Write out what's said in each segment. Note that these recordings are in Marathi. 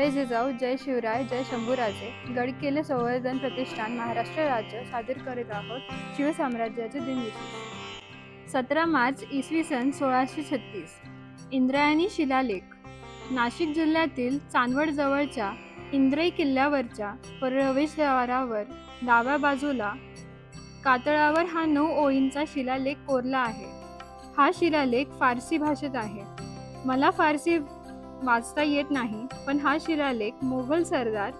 जय जिजाऊ जय शिवराय जय शंभूराजे. गडकिल्ले संवर्धन प्रतिष्ठान महाराष्ट्र राज्य सादर करीत आहोत शिवसाम्राज्याचे दिनविशेष सतरा मार्च इसवी सन सोळाशे छत्तीस. इंद्रायणी शिलालेख. नाशिक जिल्ह्यातील चांदवड जवळच्या इंद्रई किल्ल्यावरच्या प्रवेशद्वारावर डाव्या बाजूला कातळावर हा नऊ ओळींचा शिलालेख कोरला आहे. हा शिलालेख फारसी भाषेत आहे. मला फारसी वाचता येत नाही पण हा शिलालेख मोगल सरदार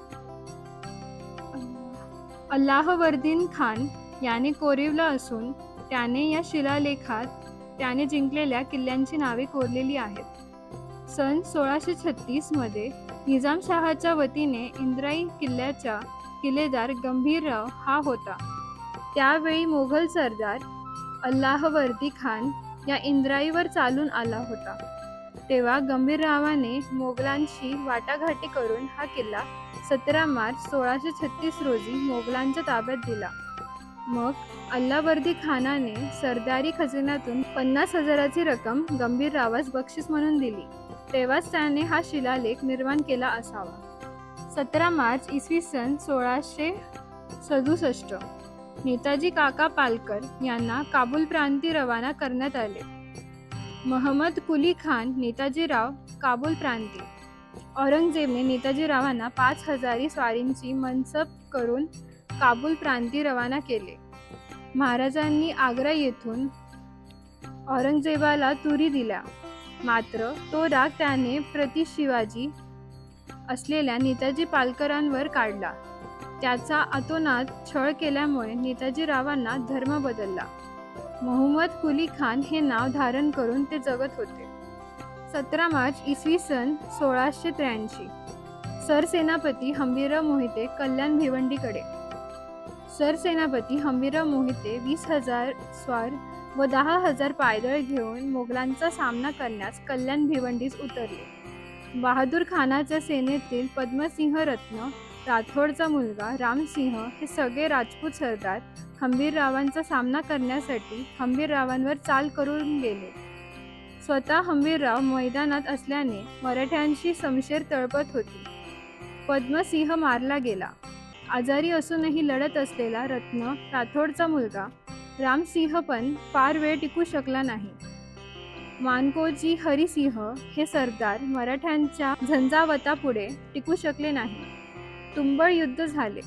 अल्लाहवर्दीन खान याने कोरिवला असून त्याने या शिलालेखात त्याने जिंकलेल्या किल्ल्यांची नावे कोरलेली आहेत. सन सोळाशे छत्तीसमध्ये निजामशहाच्या वतीने इंद्राई किल्ल्याचा किल्लेदार गंभीरराव हा होता. त्यावेळी मोगल सरदार अल्लाहवर्दी खान या इंद्राईवर चालून आला होता. तेव्हा गंभीररावाने मोगलांशी वाटाघाटी करून हा किल्ला सतरा मार्च सोळाशे छत्तीस रोजी मोगलांच्या ताब्यात दिला. मग अल्लावर्दी खानाने सरदारी खजिन्यातून पन्नास हजाराची रक्कम गंभीररावास बक्षीस म्हणून दिली. तेव्हाच त्याने हा शिलालेख निर्माण केला असावा. सतरा मार्च इसवी सन सोळाशे सदुसष्ट. नेताजी काका पालकर यांना काबूल प्रांती रवाना करण्यात आले. महमद कुली खान नेताजीराव काबूल प्रांती. औरंगजेबने नेताजीरावांना पाच हजारी स्वारींची मनसब करून काबूल प्रांती रवाना केले. महाराजांनी आग्रा येथून औरंगजेबाला तुरी दिल्या. मात्र तो राग त्याने प्रति शिवाजी असलेल्या नेताजी पालकरांवर काढला. त्याचा अतोनात छळ केल्यामुळे नेताजीरावांना धर्म बदलला. मोहम्मद कुली खान हे नाव धारण करून ते जगत होते. सतरा मार्च इसवी सन सोळाशे त्र्याऐंशी. सरसेनापती हंबीरराव मोहिते कल्याण भिवंडीकडे. सरसेनापती हंबीरराव मोहिते वीस हजार स्वार व दहा हजार पायदळ घेऊन मोगलांचा सामना करण्यास कल्याण भिवंडीस उतरले. बहादूर खानाच्या सेनेतील पद्मसिंह रत्न राठोडचा मुलगा रामसिंह हे सगळे राजपूत सरदार हंबीररावांचा सामना करण्यासाठी हंबीररावांवर चाल करून गेले. स्वतः हंबीरराव मैदानात असल्याने मराठ्यांशी समशेर तळपत होती. पद्मसिंह मारला गेला. आजारी असूनही लढत असलेला रत्न राठोडचा मुलगा रामसिंह पण फार वेळ टिकू शकला नाही. मानकोजी हरिसिंह हे सरदार मराठ्यांच्या झंझावतापुढे टिकू शकले नाही. तुंबळ युद्ध झाले.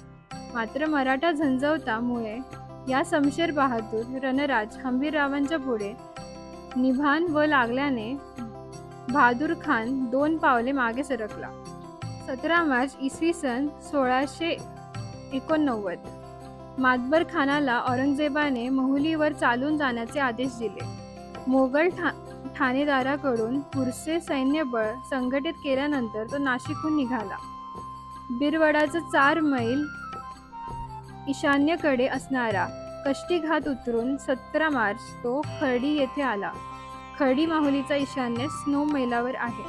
मात्र मराठा झंझवतामुळे या समशेर बहादूर रणराज हंबीररावांच्या पुढे निभान व लागल्याने बहादूर खान दोन पावले मागे सरकला. सतरा मार्च इसवी सन सोळाशे एकोणनव्वद. मातबर खानाला औरंगजेबाने मोहुलीवर चालून जाण्याचे आदेश दिले. मोगल ठा ठाणेदाराकडून पुरसे सैन्यबळ संघटित केल्यानंतर तो नाशिकहून निघाला. बिरवडाचं चार मैल ईशान्येकडे असणारा कष्टीघात उतरून सतरा मार्च तो खर्डी येथे आला. खर्डी माहुलीचा ईशान्य स्नो मैलावर आहे.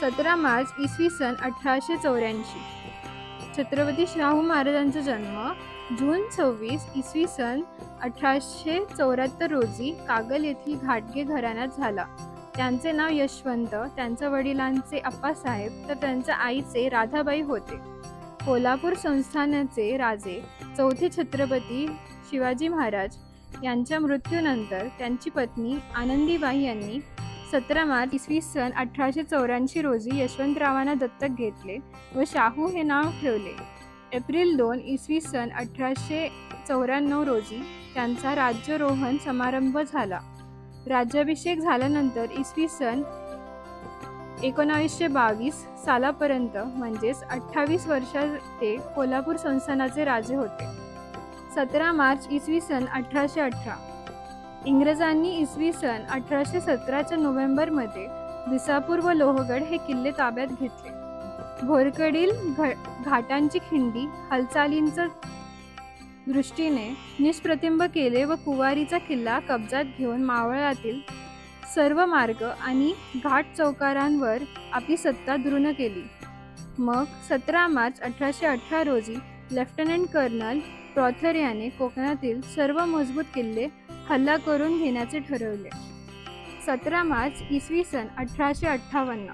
सतरा मार्च इसवी सन अठराशे चौऱ्याऐंशी. छत्रपती शाहू महाराजांचा जन्म जून सव्वीस इसवी सन अठराशे चौऱ्याहत्तर रोजी कागल येथील घाटगे घराण्यात झाला. त्यांचे नाव यशवंत त्यांच्या वडिलांचे अप्पासाहेब तर त्यांच्या आईचे राधाबाई होते. कोल्हापूर संस्थानाचे राजे चौथे छत्रपती शिवाजी महाराज यांच्या मृत्यूनंतर त्यांची पत्नी आनंदीबाई यांनी सतरा मार्च इसवी सन अठराशे चौऱ्याऐंशी रोजी यशवंतरावांना दत्तक घेतले व शाहू हे नाव ठेवले. एप्रिल दोन इसवी सन अठराशे चौऱ्याण्णव रोजी त्यांचा राज्यारोहण समारंभ झाला. राज्याभिषेक झाल्यानंतर इसवी सन एकोणावीसशे बावीस सालापर्यंत म्हणजेच अठ्ठावीस वर्षा ते कोल्हापूर संस्थानाचे राजे होते. सतरा मार्च इसवी सन अठराशे अठरा. इंग्रजांनी इसवी सन अठराशे सतराच्या नोव्हेंबरमध्ये विसापूर व लोहगड हे किल्ले ताब्यात घेतले. भोरकडील घ घाटांची खिंडी हालचालींचं दृष्टीने निष्प्रतिंब केले व कुवारीचा किल्ला कब्जात घेऊन मावळातील सर्व मार्ग आणि घाट चौकारांवर आपली सत्ता दृढ केली. मग सतरा मार्च अठराशे अठरा रोजी लेफ्टनंट कर्नल प्रॉथर याने कोकणातील सर्व मजबूत किल्ले हल्ला करून घेण्याचे ठरवले. सतरा मार्च इसवी सन अठराशे अठ्ठावन्न.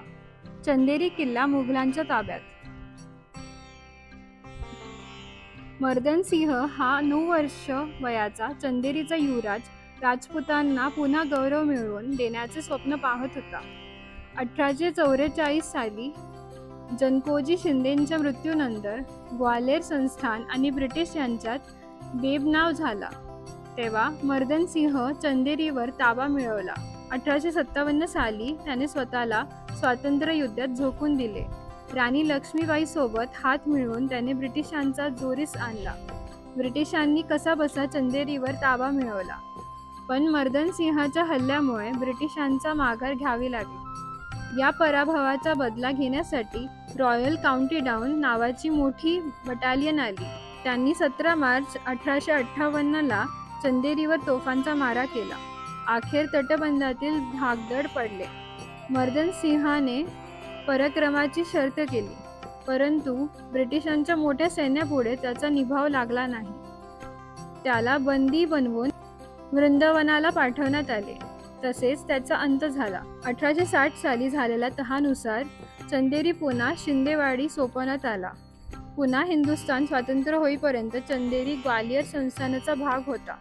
चंदेरी किल्ला मुघलांच्या ताब्यात. मर्दन सिंह हा नऊ वर्ष वयाचा चंदेरीचा युवराज. राजपुतांना पुन्हा गौरव मिळवून देण्याचे स्वप्न पाहत होता. अठराशे चौवेचाळीस साली जनकोजी शिंदेंच्या मृत्यूनंतर ग्वाल्हेर संस्थान आणि ब्रिटिश यांच्यात बेबनाव झाला. तेव्हा मर्दन सिंह चंदेरीवर ताबा मिळवला. अठराशे सत्तावन्न साली त्याने स्वतःला स्वातंत्र्य युद्धात झोकून दिले. राणी लक्ष्मीबाई सोबत हात मिळवून त्याने ब्रिटिशांचा जोरीस आणला. ब्रिटिशांनी कसाबसा चंदेरीवर ताबा मिळवला. पण मर्दन सिंहाच्या हल्ल्यामुळे ब्रिटिशांचा माघार घ्यावी लागली. या पराभवाचा बदला घेण्यासाठी रॉयल काउंटी डाऊन नावाची मोठी बटालियन आली. त्यांनी सतरा मार्च अठराशे अठ्ठावन्नला चंदेरीवर तोफांचा मारा केला. अखेर तटबंधातील भागदड पडले. मर्दन सिंहाने पराक्रमाची शर्त केली. परंतु ब्रिटिशांच्या मोठ्या सैन्यापुढे त्याचा निभाव लागला नाही. त्याला बंदी बनवून वृंदावनाला पाठवण्यात आले. तसेच त्याचा अंत झाला. अठराशे साठ साली झालेल्या तहानुसार चंदेरी पुन्हा शिंदेवाडी सोपवण्यात आला. पुन्हा हिंदुस्थान स्वातंत्र्य होईपर्यंत चंदेरी ग्वालियर संस्थानाचा भाग होता.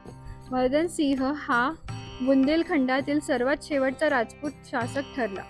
मर्दन सिंह हा बुंदेलखंडातील सर्वात शेवटचा राजपूत शासक ठरला.